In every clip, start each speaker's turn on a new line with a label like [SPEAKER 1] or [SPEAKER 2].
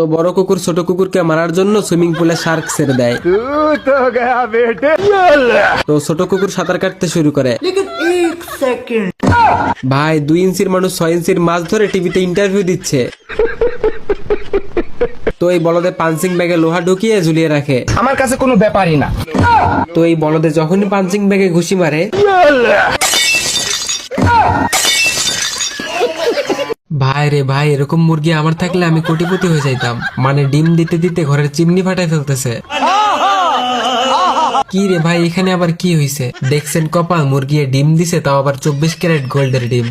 [SPEAKER 1] তো বড় কুকুর ছোট কুকুরকে মারার জন্য সুইমিং পুলে শার্ক ছেড়ে দেয়। তো ছোট কুকুর সাঁতার কাটতে শুরু করে। ভাই দুই ইঞ্চির মানুষ ছয় ইঞ্চির মাছ ধরে টিভিতে ইন্টারভিউ দিচ্ছে। তো এই বলদে পাঞ্চিং ব্যাগে লোহা ঢুকিয়ে ঝুলিয়ে রাখে।
[SPEAKER 2] আমার কাছে কোনো ব্যাপারই না।
[SPEAKER 1] তো এই বলদে যখনই পাঞ্চিং ব্যাগে ঘুষি মারে ভাই রে ভাই, এরকম মুরগি আমার থাকলে আমি কোটিপতি হয়ে যাইতাম। মানে ডিম দিতে দিতে ঘরের চিমনি ফাটাই ফেলতেছে। কি রে ভাই, এখানে আবার কি হইছে? দেখছেন কপাল, মুরগি ডিম দিছে, তাও আবার চব্বিশ ক্যারেট গোল্ডের ডিম।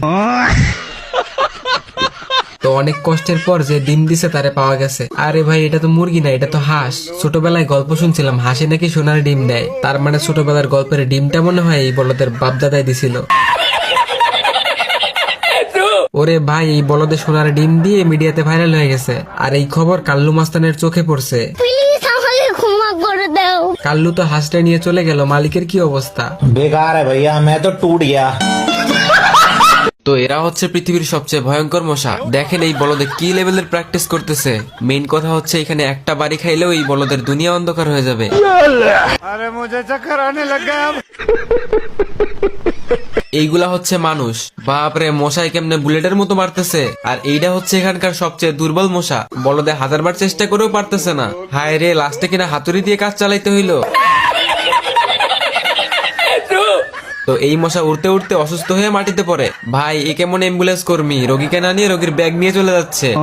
[SPEAKER 1] তো অনেক কষ্টের পর যে ডিম দিছে তারে পাওয়া গেছে। আরে ভাই, এটা তো মুরগি না, এটা তো হাঁস। ছোটবেলায় গল্প শুনছিলাম, হাসি নাকি সোনার ডিম দেয়। তার মানে ছোটবেলার গল্পের ডিমটা মনে হয় এই বলদের বাপদাদাই দিছিল। ওরে ভাই এই বলদে সোনার ডিম দিয়ে মিডিয়াতে ভাইরাল হয়ে গেছে আর এই খবর কাল্লু মাস্তানের চোখে পড়ছে
[SPEAKER 3] প্লিজ আমাকে ক্ষমা করে দাও
[SPEAKER 1] কাল্লু তো হাঁসটা নিয়ে চলে গেল মালিকের কি অবস্থা
[SPEAKER 4] बेकार है भैया मैं तो टूट गया
[SPEAKER 1] তো এরা হচ্ছে পৃথিবীর সবচেয়ে ভয়ঙ্কর মশা দেখেন এই বলদে কি লেভেলের প্র্যাকটিস করতেছে মেইন কথা হচ্ছে এখানে একটা বাড়ি খাইলেও এই বলদের দুনিয়া অন্ধকার হয়ে যাবে এইগুলা হচ্ছে মানুষ। বাপরে, মশাই কেমনে বুলেটের মতো মারতেছে? আর এইটা হচ্ছে এখানকার সবচেয়ে দুর্বল মশা। বলদে হাজারবার চেষ্টা করেও পারতেছে না। হায় রে লাস্টে কিনা হাতুড়ি দিয়ে কাজ চালাইতে হইল। তো এই মশা উড়তে উড়তে অসুস্থ হয়ে মাটিতে পড়ে। ভাই, এ কেমন অ্যাম্বুলেন্স কর্মী? রোগীকে না নিয়ে রোগীর ব্যাগ নিয়ে চলে যাচ্ছে।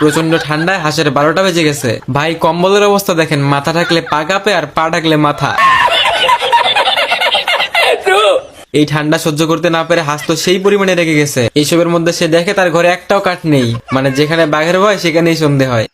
[SPEAKER 1] প্রচণ্ড ঠান্ডায় হাঁসের বারোটা বেজে গেছে। ভাই, কম্বলের অবস্থা দেখেন, মাথা ঢাকলে পা কাঁপে আর পা ঢাকলে মাথা। এই ঠান্ডা সহ্য করতে না পেরে হাঁস তো সেই পরিমাণে রেগে গেছে। এইসবের মধ্যে সে দেখে তার ঘরে একটাও কাঠ নেই। মানে যেখানে বাঘের ভয়, সেখানেই সন্ধে হয়।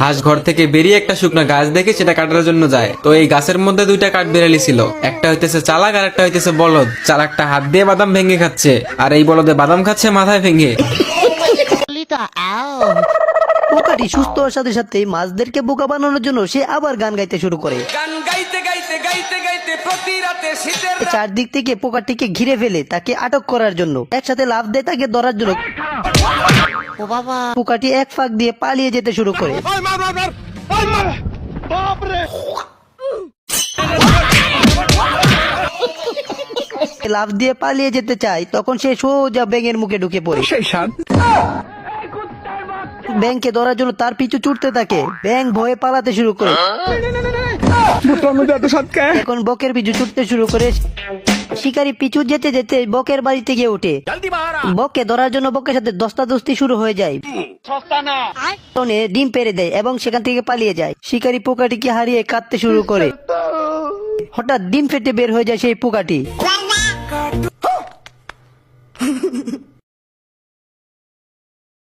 [SPEAKER 1] হাঁস ঘর থেকে বেরিয়ে একটা শুকনো গাছ দেখে সেটা কাটার জন্য যায়। তো এই গাছের মধ্যে দুইটা কাঠ বেরালি ছিল। একটা হইতেছে চালাক আর একটা হইতেছে বলদ। চালাকটা হাত দিয়ে বাদাম ভেঙে খাচ্ছে। আর এই বলদে বাদাম খাচ্ছে, মাথায় ভেঙে।
[SPEAKER 5] পোকাটি সুস্থ হওয়ার সাথে সাথে মাছদেরকে বোকা বানানোর জন্য সে আবার গান গাইতে শুরু করে। চারদিক থেকে পোকাটিকে ঘিরে ফেলে তাকে আটক করার জন্য। একসাথে লাভ দেয় তাকে ধরার জন্য। পোকাটি এক ফাঁক দিয়ে পালিয়ে যেতে শুরু করে। লাভ দিয়ে পালিয়ে যেতে চায় তখন সে সোজা ব্যাঙের মুখে ঢুকে পড়ে। ব্যাংকে ধরার জন্য তার পিছু ছুটতে থাকে। ব্যাংক ভয়ে পালাতে শুরু করে। এখন বকের পিছু ছুটতে শুরু করে। শিকারি পিছু যেতে যেতে বকের বাড়িতে গিয়ে ওঠে। বককে ধরার জন্য বকের সাথে দস্তাদস্তি শুরু হয়ে যায়। টনে ডিম পেরে দেয় এবং সেখান থেকে পালিয়ে যায়। শিকারি পোকাটিকে হারিয়ে কাঁদতে শুরু করে। হঠাৎ ডিম ফেটে বের হয়ে যায় সেই পোকাটি।